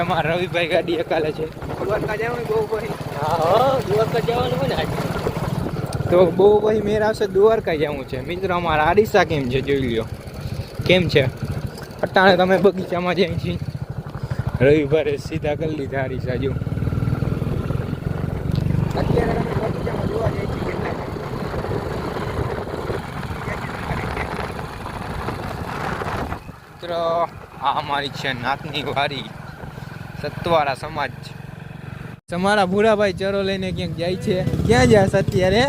જેમાં રવિભાઈ ગાડી એકાલે છે. દ્વારકા જવાનું બહુ ભાઈ હા, દ્વારકા જવાનું હોય ને તો બહુ ભાઈ મેર આવશે દ્વારકા જવું છે. મિત્રો, અમારા આડીસા કેમ છે, જોઈ લ્યો. કેમ છે? અટાણે તમે બગીચામાં જાય છે રવિવારે સીધા કરી લીધા આડીસા, જો. છીએ. મિત્રો, આ અમારી છે નાતની વારી સતવારા સમાજ. તમારા ભૂરાભાઈ ચરો લઈને ક્યાંક જાય છે? ક્યાં જશે અત્યારે?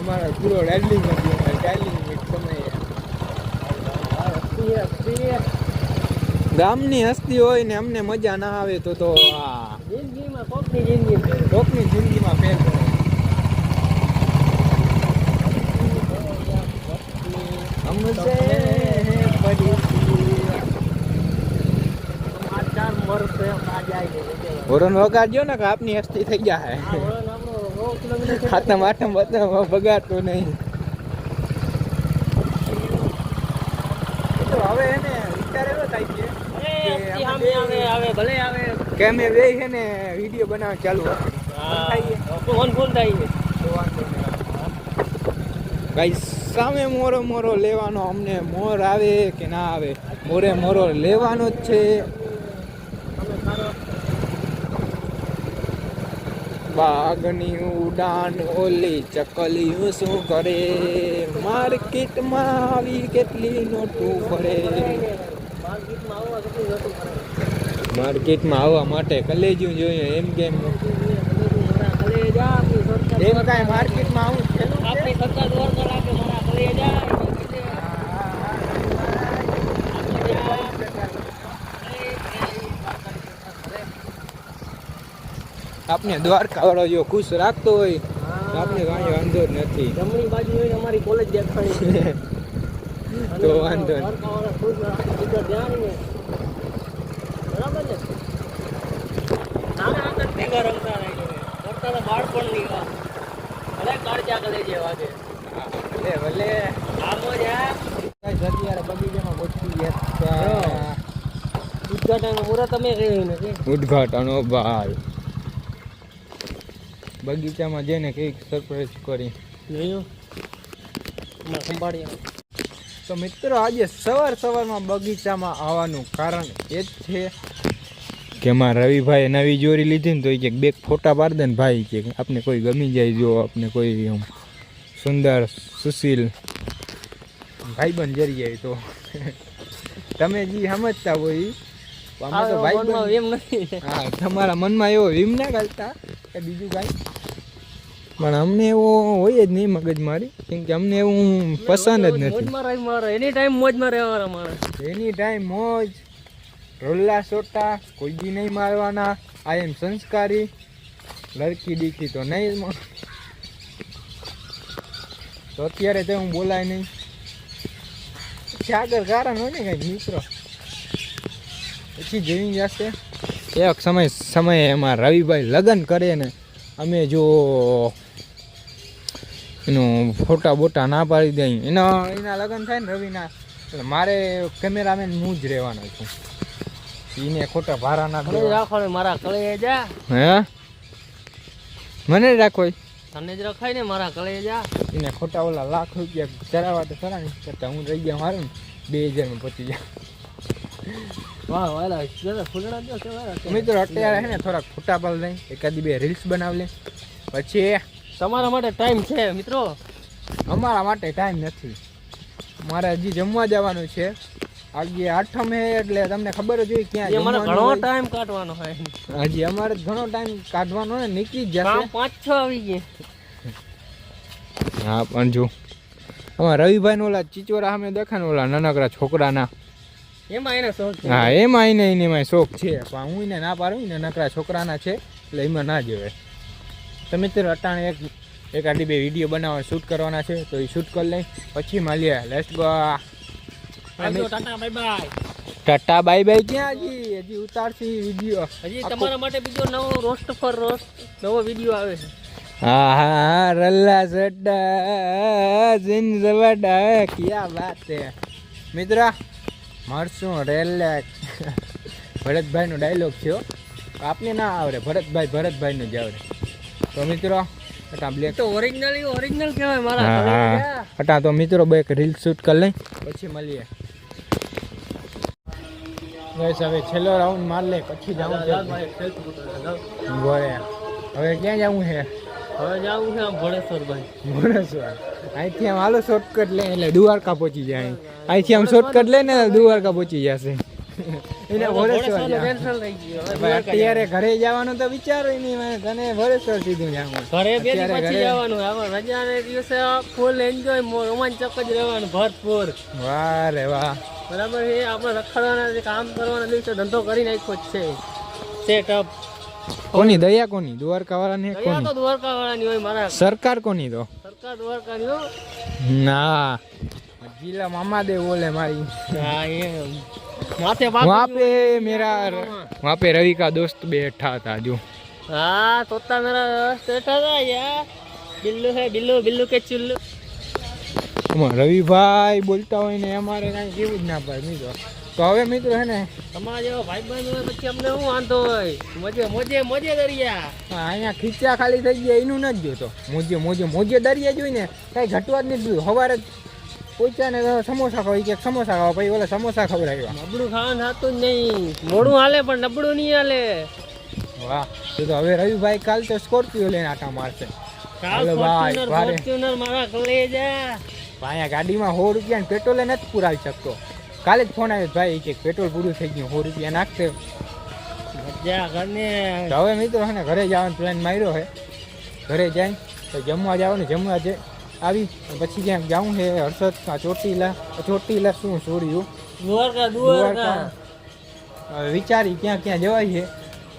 અમારા પૂરો ડાર્લિંગ ડાર્લિંગ સમય. ગામની હસ્તી હોય ને અમને મજા ના આવે તો તો આ જિંદગીમાં કોકની જિંદગી છે. લોકની જિંદગીમાં ફેર. પડે. વર્ષ છે, આ જાય છે, એટલે. હોરન વગાડજો ને કે આપની હસ્તી થઈ ગયા હે આ વળાંક આપણો સો કિલોમીટર છે. હાથમ આઠમ બધામ બગાડતો નહીં તો હવે એને વિચાર એવો થાય છે અરે, હસ્તી સામે આવે, આવે, ભલે આવે. કે અમે બે છે ને વીડિયો બનાવવા ચાલુ રાખીએ. હા, ફોન ફોન થાય છે. ભાઈ સામે મોરો મોરો લેવાનો અમને મોર આવે કે ના આવે મોરે મોરો લેવાનો જ છે બાગની ઉડાન ઓલી ચકલીઓ શું કરે? માર્કેટમાં આવી કેટલી નોટું ફરે માર્કેટમાં આવવા માટે કલેજું જોઈએ એમ કેમ? એમ કાંઈ માર્કેટમાં આવું આપણી સરકાર દોર રાખે, મારા કલેજા. આપને દ્વારકા વાળો જો ખુશ રાખતો હોય આપણે કાંઈ વાંધો જ નથી જમણી બાજુ હોય અમારી કોલેજ દેખાણી છે. તો વાંધો. દ્વારકાવાળા છે. બાળપણની વાત. ભલે કાળજા કલેજે વાગે. ભલે ભલે આમ જ આ બગીચામાં પહોંચી ગયા અમે રહ્યું ને કે ઉદઘાટન ભાઈ બગીચામાં જઈને કંઈક સરપ્રાઈઝ કરી. તો મિત્રો આજે સવાર સવારમાં બગીચામાં આવવાનું કારણ એ જ છે કે મારા રવિભાઈ નવી જોરી લીધી ને તો એ કે બે ફોટા પાડી દે ને ભાઈ કે આપને કોઈ ગમી જાય જો આપને કોઈ આમ સુંદર સુશીલ ભાઈબંધ જરી જાય તો. તમે જે સમજતા હોય. અમે તો આ એમ નથી. હા તમારા મનમાં એવો વીમ ના કરતા કે બીજું કાંઈ? પણ અમને એવો હોય જ નહીં મગજ મારી. કેમ કે અમને એવું પસંદ જ નથી. એની ટાઈમ મોજમાં રહેવાના મારે. એની ટાઈમ મોજ. રોલ્લા સોટા કોઈ બી નહીં મારવાના. આઈ એમ સંસ્કારી. લડકી દીખી તો નહીં તો અત્યારે તો હું બોલાય નહીં. આગળ કારણ હોય ને કંઈક મિત્રો. પછી જોઈ જશે. એક સમય સમયે એમાં રવિભાઈ લગ્ન કરે ને અમે જો એનું ફોટા બોટા ના પાડી દે એના એના લગ્ન થાય ને રવિના એટલે મારે કેમેરામેન હું જ રહેવાનો છું. એને ખોટા ભાડા ના. રાખવાનું મારા કલેજા હે? મને જ રાખો તને જ રખાય ને મારા કલેજા એને ખોટા ઓલા લાખ રૂપિયા ચરાવા તો ખરા ને કરતા હું રહી ગયા મારું બે હજારમાં પચી ગયા. વાહ વાલા મિત્રો અત્યારે છે ને થોડાક ફોટા પાડ લઈ એકાદી બે રીલ્સ બનાવી લે. પછી તમારા માટે ટાઈમ છે મિત્રો. અમારા માટે ટાઈમ નથી. મારે હજી જમવા જવાનું છે. આજે આઠમ હે એટલે તમને ખબર જ હોય ક્યાં અમારે ઘણો ટાઈમ કાઢવાનો હોય. હજી અમારે ઘણો ટાઈમ કાઢવાનો ને નીકળી જ જશે. પાંચ છ આવી ગયા. હા પણ જો. અમારા રવિભાઈ ઓલા ચીચોરા સામે દેખાય ઓલા નાનકડા છોકરાના. એમાં એને શોખ હા એમાં એને એમાં શોખ છે. પણ હું એને ના પાડું ને નકરા છોકરાના છે. એટલે એમાં ના જોવે તો મિત્રો અટાણે એક એક આડી બે વીડિયો બનાવવા શૂટ કરવાના છે તો એ શૂટ કરી લઈ. પછી મળીએ. Let's go tata bye bye ક્યાં હજી? હજી ઉતારશી વીડિયો. હજી તમારા માટે બીજો નવો રોસ્ટ ફોર રોસ્ટ નવો વીડિયો આવે છે. હા હા હા રલ્લા સટ્ટા જીન ઝવાડા ક્યાં વાત છે? મિત્ર મરશું રેલે ભરતભાઈનો ડાયલોગ છે આપને ના આવડે. ભરતભાઈ ભરતભાઈનો જ આવડે. તો મિત્રો અટા બ્લેક તો ઓરિજિનલ ઓરિજિનલ કહેવાય મારા હા ઘરે હા. ગયા. અટા તો મિત્રો બે રીલ શૂટ કરી લઈ પછી મળીએ. બસ હવે છેલ્લો રાઉન્ડ માર લે પછી જવું છે. ગોળે હવે ક્યાં જાવું છે? હવે જાવું છે ભુવનેશ્વર અહીંથી આમ હાલો શોર્ટકટ લે એટલે દ્વારકા પહોંચી જાય. અહીંથી આમ શોર્ટકટ લે ને દ્વારકા પહોંચી જશે. હવે દ્વારકા અત્યારે ઘરે જવાનું તો વિચારો નહીં મને તને ભોરેશ્વર સીધું જવાનું ઘરે બે પછી જવાનું. હવે રજાને દિવસે ફૂલ એન્જોય રોમાંચક જ રહેવાનું ભરપૂર. વાહ રે વાહ. બરાબર એ આપણે રખડવાના કામ કરવાના દિવસે ધંધો કરી નાખ્યો જ છે. સેટઅપ કોની? દયા કોની? દ્વારકા વાળાની કોની? તો દ્વારકા વાળાની હોય મારા સરકાર કોની તો? સરકાર દ્વારકાની ની. ના જિલ્લા મામાદેવ બોલે મારી. હા માથે वहाँ પાક पे मेरा वहाँ पे रवि का दोस्त बैठा था जो हाँ तोता मेरा बैठा था यार बिल्लू है बिल्लू बिल्लू के चुल्लू આમાં રવિભાઈ બોલતા હોય ને અમારે કાંઈ કેવું જ ના પડે મિત્રો તો હવે મિત્રો હે ને તમારા જેવો ભાઈ બંધ હોય પછી અમને શું વાંધો હોય મોજે મોજે મોજે દરિયા હા, અહીંયા ખીચા ખાલી થઈ ગયા એનું નથી જોતો મોજે મોજે મોજે દરિયા જોઈને કાંઈ ઘટવા જ નથી જોયું સવારે જ પહોંચ્યા ને સમોસા ખાવા કે સમોસા ખાવા પછી ઓલા સમોસા ખવડાવ્યા નબળું ખાવાનું થતું જ નહીં. મોડું હાલે પણ નબળું નહીં હાલે. વાહ તો હવે રવિભાઈ કાલ તો સ્કોર્પિયો લઈને આટા મારશે. કાલ ભાઈ, ફોર્ચ્યુનર મારા કલેજા અહીંયા ગાડીમાં સો રૂપિયા પેટ્રોલે નથી પુરાવી શકતો. કાલે જ ફોન આવ્યો ભાઈ કે પેટ્રોલ પૂરું થઈ ગયું સો રૂપિયા નાખશે હવે મિત્રો ઘરે જવાનો પ્લાન માર્યો છે ઘરે જાય તો જમવા જવાનું જમવા જે આવી પછી જ્યાં જાઉં હે હર્ષદ ચોટીલા ચોટીલા શું છોડ્યું દ્વારકા દ્વારકા. વિચારી ક્યાં ક્યાં જવાય છે?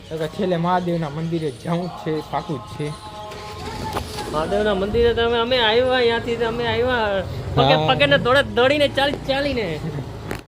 તો કે છેલ્લે મહાદેવના મંદિરે જવું જ છે પાકું જ છે. મહાદેવના મંદિરે તમે અમે આવ્યા ત્યાંથી અમે આવ્યા. પગે. પગે ને દોડે દોડીને ચાલી ચાલીને.